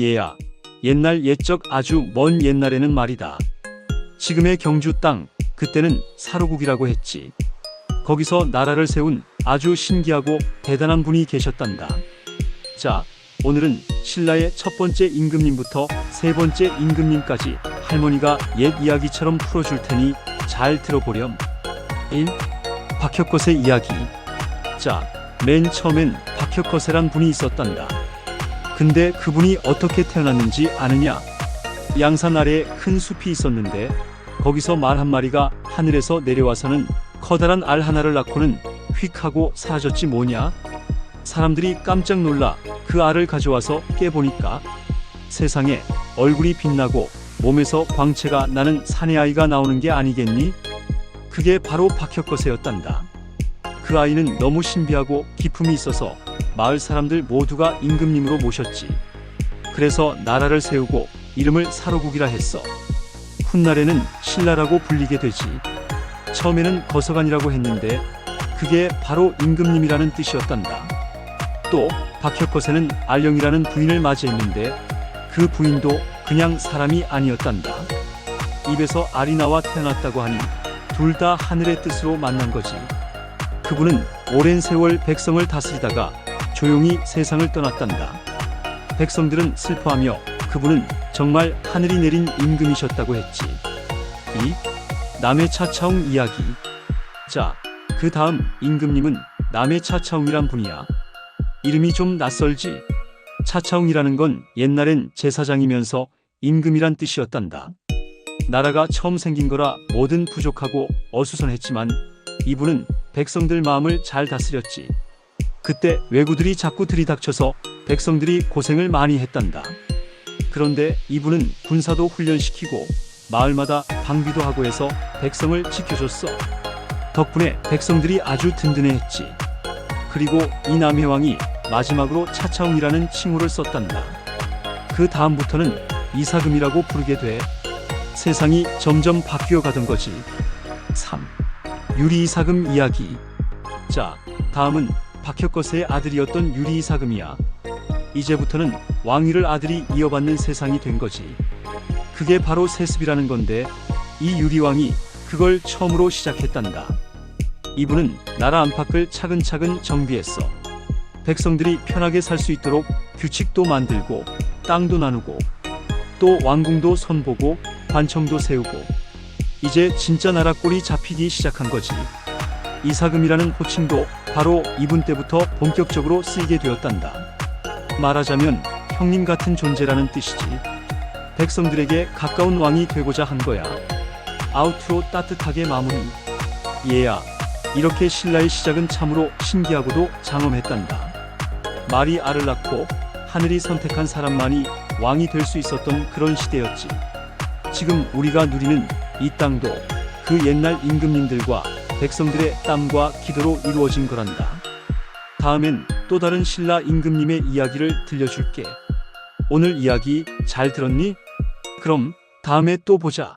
얘야, 옛날 옛적 아주 먼 옛날에는 말이다. 지금의 경주 땅, 그때는 사로국이라고 했지. 거기서 나라를 세운 아주 신기하고 대단한 분이 계셨단다. 자, 오늘은 신라의 첫 번째 임금님부터 세 번째 임금님까지 할머니가 옛 이야기처럼 풀어줄 테니 잘 들어보렴. 1. 박혁거세 이야기. 자, 맨 처음엔 박혁거세란 분이 있었단다. 근데 그분이 어떻게 태어났는지 아느냐? 양산 아래에 큰 숲이 있었는데 거기서 말 한 마리가 하늘에서 내려와서는 커다란 알 하나를 낳고는 휙 하고 사라졌지 뭐냐? 사람들이 깜짝 놀라 그 알을 가져와서 깨보니까 세상에 얼굴이 빛나고 몸에서 광채가 나는 사내아이가 나오는 게 아니겠니? 그게 바로 박혁거세였단다. 그 아이는 너무 신비하고 기품이 있어서 마을 사람들 모두가 임금님으로 모셨지. 그래서 나라를 세우고 이름을 사로국이라 했어. 훗날에는 신라라고 불리게 되지. 처음에는 거서관이라고 했는데 그게 바로 임금님이라는 뜻이었단다. 또 박혁거세는 알령이라는 부인을 맞이했는데 그 부인도 그냥 사람이 아니었단다. 입에서 알이 나와 태어났다고 하니 둘 다 하늘의 뜻으로 만난 거지. 그분은 오랜 세월 백성을 다스리다가 조용히 세상을 떠났단다. 백성들은 슬퍼하며 그분은 정말 하늘이 내린 임금이셨다고 했지. 이 남의 차차웅 이야기. 자, 그 다음 임금님은 남의 차차웅이란 분이야. 이름이 좀 낯설지? 차차웅이라는 건 옛날엔 제사장이면서 임금이란 뜻이었단다. 나라가 처음 생긴 거라 뭐든 부족하고 어수선했지만 이분은 백성들 마음을 잘 다스렸지. 그때 왜구들이 자꾸 들이닥쳐서 백성들이 고생을 많이 했단다. 그런데 이분은 군사도 훈련시키고 마을마다 방비도 하고 해서 백성을 지켜줬어. 덕분에 백성들이 아주 든든해했지. 그리고 이 남해왕이 마지막으로 차차웅이라는 칭호를 썼단다. 그 다음부터는 이사금이라고 부르게 돼. 세상이 점점 바뀌어 가던 거지. 3. 유리 이사금 이야기. 자, 다음은 박혁거세의 아들이었던 유리 이사금이야. 이제부터는 왕위를 아들이 이어받는 세상이 된 거지. 그게 바로 세습이라는 건데 이 유리왕이 그걸 처음으로 시작했단다. 이분은 나라 안팎을 차근차근 정비했어. 백성들이 편하게 살 수 있도록 규칙도 만들고 땅도 나누고 또 왕궁도 손보고 관청도 세우고 이제 진짜 나라 꼴이 잡히기 시작한 거지. 이사금이라는 호칭도 바로 이분 때부터 본격적으로 쓰이게 되었단다. 말하자면 형님 같은 존재라는 뜻이지. 백성들에게 가까운 왕이 되고자 한 거야. 아우트로 따뜻하게 마무리. 얘야, 이렇게 신라의 시작은 참으로 신기하고도 장엄했단다. 말이 알을 낳고 하늘이 선택한 사람만이 왕이 될 수 있었던 그런 시대였지. 지금 우리가 누리는 이 땅도 그 옛날 임금님들과 백성들의 땀과 기도로 이루어진 거란다. 다음엔 또 다른 신라 임금님의 이야기를 들려줄게. 오늘 이야기 잘 들었니? 그럼 다음에 또 보자.